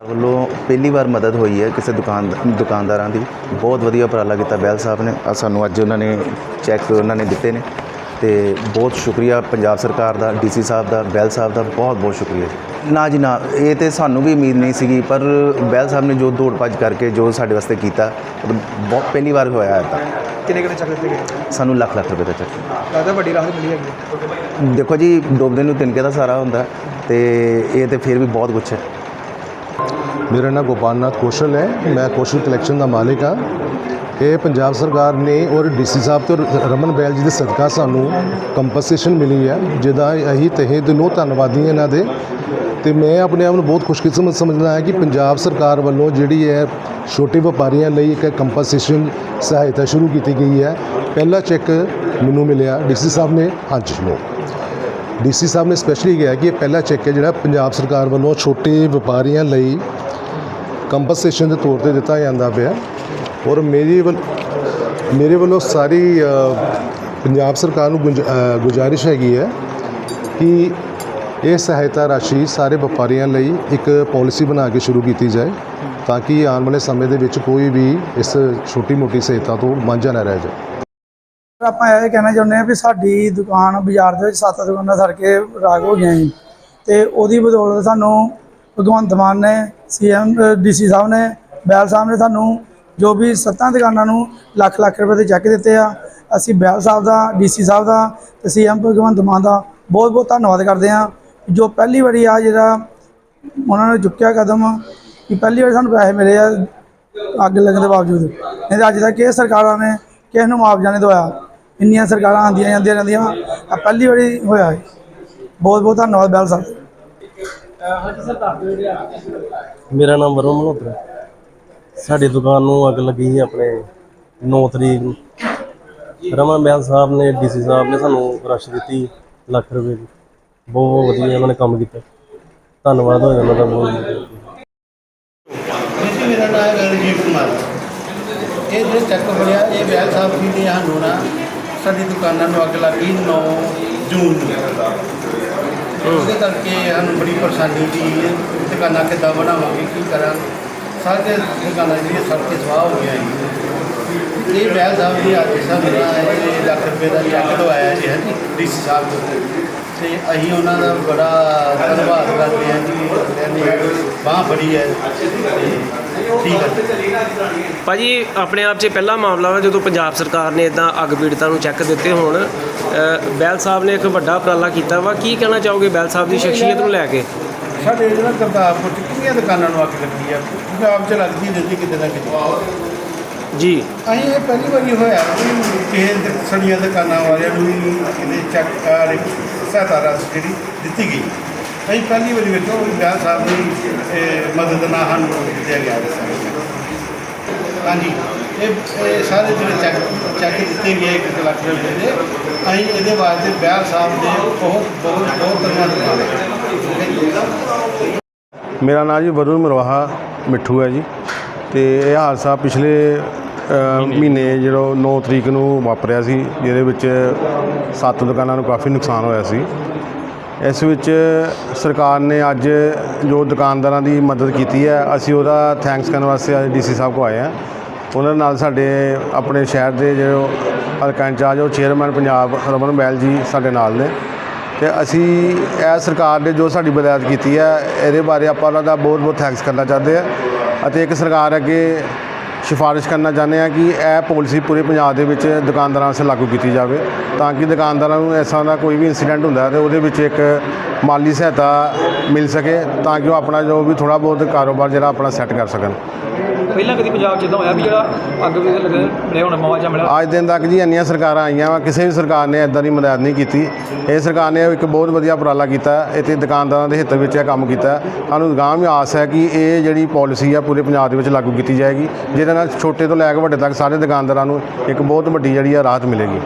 ਵੱਲੋਂ ਪਹਿਲੀ ਵਾਰ ਮਦਦ ਹੋਈ ਹੈ ਕਿਸੇ ਦੁਕਾਨ ਦੁਕਾਨਦਾਰਾਂ ਦੀ। ਬਹੁਤ ਵਧੀਆ ਉਪਰਾਲਾ ਕੀਤਾ ਬੈਲ ਸਾਹਿਬ ਨੇ। ਆਹ ਸਾਨੂੰ ਅੱਜ ਉਹਨਾਂ ਨੇ ਚੈੱਕ ਉਹਨਾਂ ਨੇ ਦਿੱਤੇ ਨੇ ਤੇ ਬਹੁਤ ਸ਼ੁਕਰੀਆ ਪੰਜਾਬ ਸਰਕਾਰ ਦਾ ਡੀਸੀ ਸਾਹਿਬ ਦਾ ਬੈਲ ਸਾਹਿਬ ਦਾ ਬਹੁਤ ਬਹੁਤ ਸ਼ੁਕਰੀਆ ਨਾ ਜੀ ਨਾ ਇਹ ਤੇ ਸਾਨੂੰ ਵੀ ਉਮੀਦ ਨਹੀਂ ਸੀਗੀ ਪਰ ਬੈਲ ਸਾਹਿਬ ਨੇ ਜੋ ਦੌੜ ਭੱਜ ਕਰਕੇ ਜੋ ਸਾਡੇ ਵਾਸਤੇ ਕੀਤਾ ਬਹੁਤ ਪਹਿਲੀ ਵਾਰ ਹੋਇਆ ਹੈ ਤਾਂ। ਕਿੰਨੇ ਕਿੰਨੇ ਚੱਕ ਦਿੱਤੇ ਗਏ? ਸਾਨੂੰ ਲੱਖ ਲੱਖ ਰੁਪਏ ਦਾ ਚੱਕ। ਲੱਗਦਾ ਵੱਡੀ ਰਾਹਤ ਮਿਲੀ ਹੈਗੀ। ਹੈ। ਦੇਖੋ ਜੀ ਡੋਬਦੇ ਨੂੰ ਤਿਨਕੇ ਦਾ ਸਾਰਾ ਹੁੰਦਾ ਤੇ ਇਹ ਤੇ ਫਿਰ ਵੀ ਬਹੁਤ ਕੁਛ ਹੈ। ਮੇਰਾ ਨਾਮ ਗੋਪਾਲਨਾਥ ਕੌਸ਼ਲ ਹੈ। ਮੈਂ ਕੌਸ਼ਲ ਕਲੈਕਸ਼ਨ ਦਾ ਮਾਲਿਕ ਹਾਂ। ਇਹ ਪੰਜਾਬ ਸਰਕਾਰ ਨੇ ਔਰ ਡੀਸੀ ਸਾਹਿਬ ਤੋਂ ਰਮਨ ਬੈਲ ਜੀ ਦੇ ਸਦਕਾ ਸਾਨੂੰ ਕੰਪਨਸੇਸ਼ਨ ਮਿਲੀ ਹੈ। ਜਿਹਦਾ ਅਸੀਂ ਤਹਿ ਦਿਲੋਂ ਧੰਨਵਾਦੀ ਹਾਂ ਇਹਨਾਂ ਦੇ। ਤੇ ਮੈਂ ਆਪਣੇ ਆਪ ਨੂੰ ਬਹੁਤ ਖੁਸ਼ਕਿਸਮਤ ਸਮਝਦਾ ਹਾਂ ਕਿ ਪੰਜਾਬ ਸਰਕਾਰ ਵੱਲੋਂ ਜਿਹੜੀ ਹੈ ਛੋਟੇ ਵਪਾਰੀਆਂ ਲਈ ਇੱਕ ਕੰਪਨਸੇਸ਼ਨ ਸਹਾਇਤਾ ਸ਼ੁਰੂ ਕੀਤੀ ਗਈ ਹੈ। ਪਹਿਲਾ ਚੈੱਕ ਮੈਨੂੰ ਮਿਲਿਆ ਡੀਸੀ ਸਾਹਿਬ ਨੇ। ਹਾਂਜੀ ਨੂੰ ਡੀਸੀ ਸਾਹਿਬ ਨੇ ਸਪੈਸ਼ਲੀ ਕਿਹਾ ਕਿ ਇਹ ਪਹਿਲਾ ਚੈੱਕ ਹੈ ਜਿਹੜਾ ਪੰਜਾਬ ਸਰਕਾਰ ਵੱਲੋਂ ਛੋਟੇ ਵਪਾਰੀਆਂ ਲਈ ਕੰਪਨਸੇਸ਼ਨ ਦੇ ਤੌਰ ਤੇ ਦਿੱਤਾ ਜਾਂਦਾ ਪਿਆ। ਔਰ ਮੇਰੀ ਵੱਲ, ਮੇਰੇ ਵੱਲੋਂ ਸਾਰੀ ਪੰਜਾਬ ਸਰਕਾਰ ਨੂੰ ਗੁੰਜ- ਗੁਜ਼ਾਰਿਸ਼ ਹੈਗੀ ਹੈ ਕਿ ਇਹ ਸਹਾਇਤਾ ਰਾਸ਼ੀ ਸਾਰੇ ਵਪਾਰੀਆਂ ਲਈ ਇੱਕ ਪਾਲਿਸੀ ਬਣਾ ਕੇ ਸ਼ੁਰੂ ਕੀਤੀ ਜਾਏ ਤਾਂ ਕਿ ਆਉਣ ਵਾਲੇ ਸਮੇਂ ਦੇ ਵਿੱਚ ਕੋਈ ਵੀ ਇਸ ਛੋਟੀ ਮੋਟੀ ਸਹਾਇਤਾ ਤੋਂ ਵਾਂਝਾ ਨਾ ਰਹਿ ਜਾਏ। ਆਪਾਂ ਇਹ ਕਹਿਣਾ ਚਾਹੁੰਦੇ ਹਾਂ ਵੀ ਸਾਡੀ ਦੁਕਾਨ ਬਾਜ਼ਾਰ ਦੇ ਵਿੱਚ ਸੱਤ ਦੁਕਾਨਾਂ ਸੜ ਕੇ ਰਾਗ ਹੋ ਗਈਆਂ ਸੀ ਤੇ ਉਹਦੀ ਬਦੌਲਤ ਸਾਨੂੰ ਭਗਵੰਤ ਮਾਨ ਨੇ ਸੀਐਮ ਡੀਸੀ ਸਾਹਿਬ ਨੇ, ਬੈਲ ਸਾਹਿਬ ਨੇ ਸਾਨੂੰ ਜੋ ਵੀ ਸੱਤਾਂ ਦੁਕਾਨਾਂ ਨੂੰ ਲੱਖ ਲੱਖ ਰੁਪਏ ਦੇ ਚੈੱਕ ਦਿੱਤੇ ਆ। ਅਸੀਂ ਬੈਲ ਸਾਹਿਬ ਦਾ, ਡੀਸੀ ਸਾਹਿਬ ਦਾ ਤੇ ਸੀਐਮ ਭਗਵੰਤ ਮਾਨ ਦਾ ਬਹੁਤ ਬਹੁਤ ਧੰਨਵਾਦ ਕਰਦੇ ਹਾਂ। ਜੋ ਪਹਿਲੀ ਵਾਰੀ ਆ ਜਿਹੜਾ ਉਹਨਾਂ ਨੇ ਚੁੱਕਿਆ ਕਦਮ ਕਿ ਪਹਿਲੀ ਵਾਰ ਸਾਨੂੰ ਪੈਸੇ ਮਿਲੇ ਆ ਅੱਗ ਲੱਗਣ ਦੇ ਬਾਵਜੂਦ। ਨਹੀਂ ਤਾਂ ਅੱਜ ਤੱਕ ਇਹ ਸਰਕਾਰਾਂ ਨੇ ਕਿਸ ਨੂੰ ਮੁਆਵਜ਼ਾ ਨਹੀਂ ਦਵਾਇਆ। ਇੰਨੀਆਂ ਸਰਕਾਰਾਂ ਆਉਂਦੀਆਂ ਜਾਂਦੀਆਂ ਰਹਿੰਦੀਆਂ ਆ ਪਹਿਲੀ ਵਾਰੀ ਹੋਇਆ ਹੈ। ਬਹੁਤ ਬਹੁਤ ਧੰਨਵਾਦ ਬੈਲ ਸਾਹਿਬ। ਮੇਰਾ ਨਾਮ ਵਰੁਣ ਮਲਹੋਤਰਾ ਸਾਡੀ ਦੁਕਾਨ ਨੂੰ ਅੱਗ ਲੱਗੀ ਸੀ ਆਪਣੇ 9 ਤਰੀਕ ਨੂੰ। ਰਮਨ ਬਿਆਨ ਸਾਹਿਬ ਨੇ ਡੀਸੀ ਸਾਹਿਬ ਨੇ ਸਾਨੂੰ ਰਸ਼ ਦਿੱਤੀ ਲੱਖ ਰੁਪਏ ਦੀ। ਬਹੁਤ ਵਧੀਆ ਉਹਨਾਂ ਨੇ ਕੰਮ ਕੀਤਾ। ਧੰਨਵਾਦ ਹੋਇਆ ਉਹਨਾਂ ਦਾ ਬਹੁਤ ਮੇਰਾ ਨਾਮ ਹੈ ਰਣਜੀਤ ਕੁਮਾਰ ਇਹ ਜਿਹੜੇ ਚੈੱਕ ਹੋਇਆ ਇਹ ਬੈਲ ਸਾਹਿਬ ਜੀ ਨੇ ਸਾਨੂੰ ਨਾ ਸਾਡੀ ਦੁਕਾਨਾਂ ਨੂੰ ਅੱਗ ਲੱਗੀ 9 ਜੂਨ ਨੂੰ। ਉਹਦੇ ਕਰਕੇ ਸਾਨੂੰ ਬੜੀ ਪਰੇਸ਼ਾਨੀ ਦੀ ਦੁਕਾਨਾਂ ਕਿੱਦਾਂ ਬਣਾਵਾਂਗੇ, ਕੀ ਕਰਾਂ ਸਾਰੇ ਦੁਕਾਨਾਂ ਜਿਹੜੀਆਂ ਸੜ ਕੇ ਸਵਾਹ ਹੋ ਗਈਆਂ ਜੀ। ਇਹ ਮਹਿਲ ਸਾਹਿਬ ਜੀ ਅੱਜ ਸਾਨੂੰ ਨਾ ਲੱਖ ਰੁਪਏ ਦਾ ਚੈੱਕ ਦਵਾਇਆ ਜੀ, ਹਾਂਜੀ, ਡੀਸੀ ਸਾਹਿਬ ਤੋਂ। ਤੇ ਅਸੀਂ ਉਹਨਾਂ ਦਾ ਬੜਾ ਧੰਨਵਾਦ ਕਰਦੇ ਹਾਂ ਜੀ। ਕਹਿੰਦੇ ਬਾਹ ਬੜੀ ਹੈ ਤੇ ਠੀਕ ਹੈ ਭਾਜੀ ਆਪਣੇ ਆਪ 'ਚ ਪਹਿਲਾ ਮਾਮਲਾ ਵਾ ਜਦੋਂ ਪੰਜਾਬ ਸਰਕਾਰ ਨੇ ਇਦਾਂ ਅੱਗ ਪੀੜਤਾਂ ਨੂੰ ਚੈੱਕ ਦਿੱਤੇ ਹੋਣ ਬੈਲ ਸਾਹਿਬ ਨੇ ਇੱਕ ਵੱਡਾ ਉਪਰਾਲਾ ਕੀਤਾ ਵਾ। ਕੀ ਕਹਿਣਾ ਚਾਹੋਗੇ ਬੈਲ ਸਾਹਿਬ ਦੀ ਸ਼ਖਸੀਅਤ ਨੂੰ ਲੈ ਕੇ? ਸਾਡੇ ਜਿਹੜਾ ਗੁਰਦਾਸਪੁਰ ਚ ਕਿੰਨੀਆਂ ਦੁਕਾਨਾਂ ਨੂੰ ਅੱਗ ਲੱਗੀ ਆ? ਪੰਜਾਬ ਚ ਲੱਗਦੀ ਰਹਿੰਦੀ ਕਿਤੇ ਨਾ ਕਿਤੇ। ਜੀ। ਅਸੀਂ ਇਹ ਪਹਿਲੀ ਵਾਰੀ ਹੋਇਆ ਕਿ ਕਿਸੇ ਸੜੀਆਂ ਦੁਕਾਨਾਂ ਵਾਲਿਆਂ ਨੂੰ ਇਹਦੇ ਚੱਕ ਕਾਰ ਸਹਾਇਤਾ ਰਾਸ਼ੀ ਜਿਹੜੀ ਦਿੱਤੀ ਗਈ। ਅਸੀਂ ਪਹਿਲੀ ਵਾਰੀ ਵੇਖੋ ਵੀ ਬਿਆਨ ਸਾਹਿਬ ਦੀ ਮਦਦ ਨਾਲ ਸਾਨੂੰ ਦਿੱਤਾ ਗਿਆ ਹਾਂਜੀ, ਇਹ ਸਾਰੇ ਜਿਹੜੇ ਚੈੱਕ ਚੈੱਕ ਦਿੱਤੇ ਗਏ ਇੱਕ ਲੱਖ ਰੁਪਏ ਦੇ। ਅਸੀਂ ਇਹਦੇ ਵਾਸਤੇ ਬਿਆਨ ਸਾਹਿਬ ਦੇ ਬਹੁਤ ਬਹੁਤ ਬਹੁਤ ਧੰਨਵਾਦ ਮੇਰਾ ਨਾਮ ਜੀ ਵਰੁਣ ਮਰਵਾਹਾ ਮਿੱਠੂ ਹੈ ਜੀ। ਤੇ ਇਹ ਹਾਦਸਾ ਪਿਛਲੇ ਮਹੀਨੇ ਜਿਹੜਾ 9 ਤਰੀਕ ਨੂੰ ਵਾਪਰਿਆ ਸੀ ਜਿਹਦੇ ਵਿੱਚ ਸੱਤ ਦੁਕਾਨਾਂ ਨੂੰ ਕਾਫੀ ਨੁਕਸਾਨ ਹੋਇਆ ਸੀ। ਇਸ ਵਿੱਚ ਸਰਕਾਰ ਨੇ ਅੱਜ ਜੋ ਦੁਕਾਨਦਾਰਾਂ ਦੀ ਮਦਦ ਕੀਤੀ ਹੈ ਅਸੀਂ ਉਹਦਾ ਥੈਂਕਸ ਕਰਨ ਵਾਸਤੇ ਅੱਜ ਡੀਸੀ ਸਾਹਿਬ ਕੋ ਆਏ ਹਾਂ। ਉਹਨਾਂ ਨਾਲ ਸਾਡੇ ਆਪਣੇ ਸ਼ਹਿਰ ਦੇ ਜੋ ਹਲਕਾ ਇੰਚਾਰਜ ਉਹ ਚੇਅਰਮੈਨ ਪੰਜਾਬ ਰਮਨ ਬੈਲ ਜੀ ਸਾਡੇ ਨਾਲ ਨੇ। ਤੇ ਅਸੀਂ ਇਹ ਸਰਕਾਰ ਨੇ ਜੋ ਸਾਡੀ ਬਦਾਇਤ ਕੀਤੀ ਹੈ ਇਹਦੇ ਬਾਰੇ ਆਪਾਂ ਉਹਨਾਂ ਦਾ ਬਹੁਤ ਬਹੁਤ ਥੈਂਕਸ ਕਰਨਾ ਚਾਹੁੰਦੇ ਆ ਅਤੇ ਇੱਕ ਸਰਕਾਰ ਅੱਗੇ ਸਿਫਾਰਿਸ਼ ਕਰਨਾ ਚਾਹੁੰਦੇ ਆ ਕਿ ਇਹ ਪਾਲਿਸੀ ਪੂਰੇ ਪੰਜਾਬ ਦੇ ਵਿੱਚ ਦੁਕਾਨਦਾਰਾਂ ਵਾਸਤੇ ਲਾਗੂ ਕੀਤੀ ਜਾਵੇ, ਤਾਂ ਕਿ ਦੁਕਾਨਦਾਰਾਂ ਨੂੰ ਐਸਾ ਦਾ ਕੋਈ ਵੀ ਇਨਸੀਡੈਂਟ ਹੁੰਦਾ ਹੈ ਤੇ ਉਹਦੇ ਵਿੱਚ ਇੱਕ ਮਾਲੀ ਸਹਾਇਤਾ ਮਿਲ ਸਕੇ ਤਾਂ ਕਿ ਉਹ ਆਪਣਾ ਜੋ ਵੀ ਥੋੜਾ ਬਹੁਤ ਕਾਰੋਬਾਰ ਜਿਹੜਾ ਆਪਣਾ ਸੈੱਟ ਕਰ ਸਕਣ। ਪਹਿਲਾਂ ਕਦੀ ਪੰਜਾਬ 'ਚ ਇਦਾਂ ਹੋਇਆ ਵੀ ਜਿਹੜਾ ਅੱਗ ਵੀ ਲੱਗੇ ਮਿਲੇ ਹੁਣ ਮੁਆਵਜ਼ਾ ਮਿਲਿਆ? ਅੱਜ ਦਿਨ ਤੱਕ ਜੀ ਇੰਨੀਆਂ ਸਰਕਾਰਾਂ ਆਈਆਂ ਵਾ ਕਿਸੇ ਵੀ ਸਰਕਾਰ ਨੇ ਇਦਾਂ ਦੀ ਮਦਦ ਨਹੀਂ ਕੀਤੀ। ਇਹ ਸਰਕਾਰ ਨੇ ਇੱਕ ਬਹੁਤ ਵਧੀਆ ਉਪਰਾਲਾ ਕੀਤਾ ਤੇ ਦੁਕਾਨਦਾਰਾਂ ਦੇ ਹਿੱਤ ਵਿੱਚ ਇਹ ਕੰਮ ਕੀਤਾ। ਸਾਨੂੰ ਅਗਾਂਹ ਵੀ ਆਸ ਹੈ ਕਿ ਇਹ ਜਿਹੜੀ ਪਾਲਿਸੀ ਆ ਪੂਰੇ ਪੰਜਾਬ ਦੇ ਵਿੱਚ ਲਾਗੂ ਕੀਤੀ ਜਾਏਗੀ ਜਿਹਦੇ ਨਾਲ ਛੋਟੇ ਤੋਂ ਲੈ ਕੇ ਵੱਡੇ ਤੱਕ ਸਾਰੇ ਦੁਕਾਨਦਾਰਾਂ ਨੂੰ ਇੱਕ ਬਹੁਤ ਵੱਡੀ ਜਿਹੜੀ ਆ ਰਾਹਤ ਮਿਲੇਗੀ।